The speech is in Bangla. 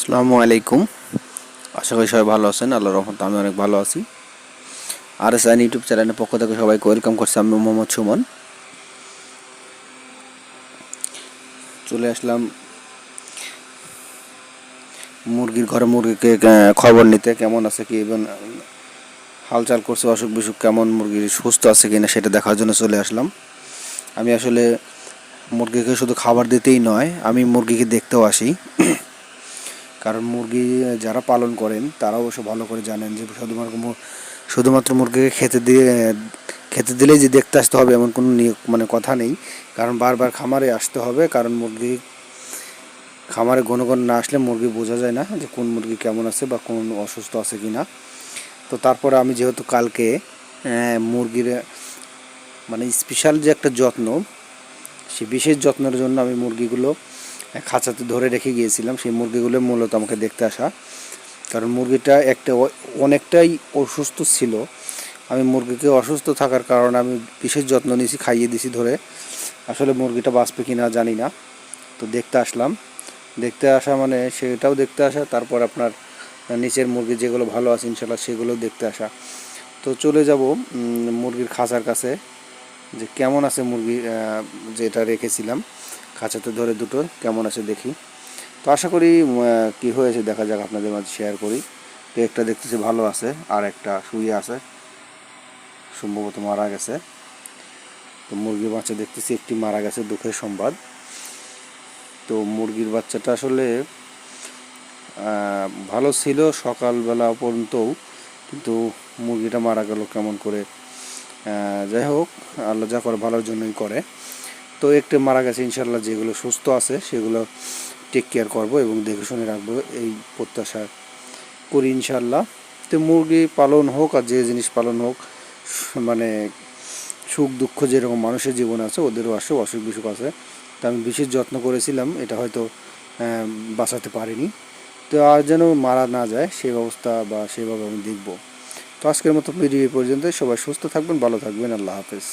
আসসালামু আলাইকুম। আশা করি সবাই ভালো আছেন আল্লাহ রহমত আমি অনেক ভালো আছি। আর এস আইন ইউটিউব চ্যানেলের পক্ষ থেকে সবাইকে ওয়েলকাম করছি, আমি মোহাম্মদ সুমন। চলে আসলাম মুরগির ঘরে, মুরগিকে খবর নিতে। কেমন আছে কি? এবং হালচাল করছে, অসুখ বিসুখ কেমন? মুরগির সুস্থ আছে কি না সেটা দেখার জন্য চলে আসলাম। আমি আসলে মুরগিকে শুধু খাবার দিতেই নয়, আমি মুরগিকে দেখতেও আসি। কারণ মুরগি যারা পালন করেন তারা অবশ্য ভালো করে জানেন যে শুধুমাত্র শুধুমাত্র মুরগিকে খেতে দিয়ে, খেতে দিলেই যে দেখতে আসতে হবে এমন কোনো মানে কথা নেই। কারণ বারবার খামারে আসতে হবে, কারণ মুরগি খামারে ঘন ঘন না আসলে মুরগি বোঝা যায় না যে কোন মুরগি কেমন আছে বা কোন অসুস্থ আছে কি না তো তারপরে আমি যেহেতু কালকে মুরগির মানে স্পেশাল যে একটা যত্ন, সে বিশেষ যত্নের জন্য আমি মুরগিগুলো খাঁচাতে ধরে রেখে গিয়েছিলাম, সেই মুরগিগুলো মূলত আমাকে দেখতে আসা। কারণ মুরগিটা একটা অনেকটাই অসুস্থ ছিল। আমি মুরগিকে অসুস্থ থাকার কারণে আমি বিশেষ যত্ন নিয়েছি, খাইয়ে দিছি ধরে। আসলে মুরগিটা বাঁচবে কি না জানি না। তো দেখতে আসলাম। দেখতে আসা মানে সেটাও দেখতে আসা, তারপর আপনার নিচের মুরগি যেগুলো ভালো আছে ইনশাল্লাহ সেগুলো দেখতে আসা। তো চলে যাব মুরগির খাঁচার কাছে। যে কেমন আছে মুরগি যেটা রেখেছিলাম, খাঁচাতে ধরে দুটো, কেমন আছে দেখি। তো আশা করি কি হয়েছে দেখা যাক আপনাদের মাঝে শেয়ার করি। তো একটা দেখতেছি ভালো আছে, আর একটা শুয়ে আছে, সম্ভবত মারা গেছে। তো মুরগির বাচ্চা দেখতেছি, একটি মারা গেছে, দুঃখের সংবাদ। তো মুরগির বাচ্চাটা আসলে ভালো ছিল সকালবেলা পর্যন্তও, কিন্তু মুরগিটা মারা গেল কেমন করে যাই হোক, আল্লাহ যা করে ভালোর জন্যই করে। তো একটু মারা গেছে ইনশাল্লাহ যেগুলো সুস্থ আছে, সেগুলো টেক কেয়ার করব এবং দেখে শুনে রাখব, এই প্রত্যাশা করি ইনশাল্লাহ তো মুরগি পালন হোক আর যে জিনিস পালন হোক মানে সুখ দুঃখ যেরকম মানুষের জীবন আছে, ওদেরও আসে, অসুখ বিসুখ আছে। তো আমি বিশেষ যত্ন করেছিলাম, এটা হয়তো বাঁচাতে পারিনি। তো আর যেন মারা না যায় সেই ব্যবস্থা বা সেভাবে আমি দেখব। তো আজকের মতো ভিডিও পর্যন্ত সবাই সুস্থ থাকবেন ভালো থাকবেন। আল্লাহ হাফেজ।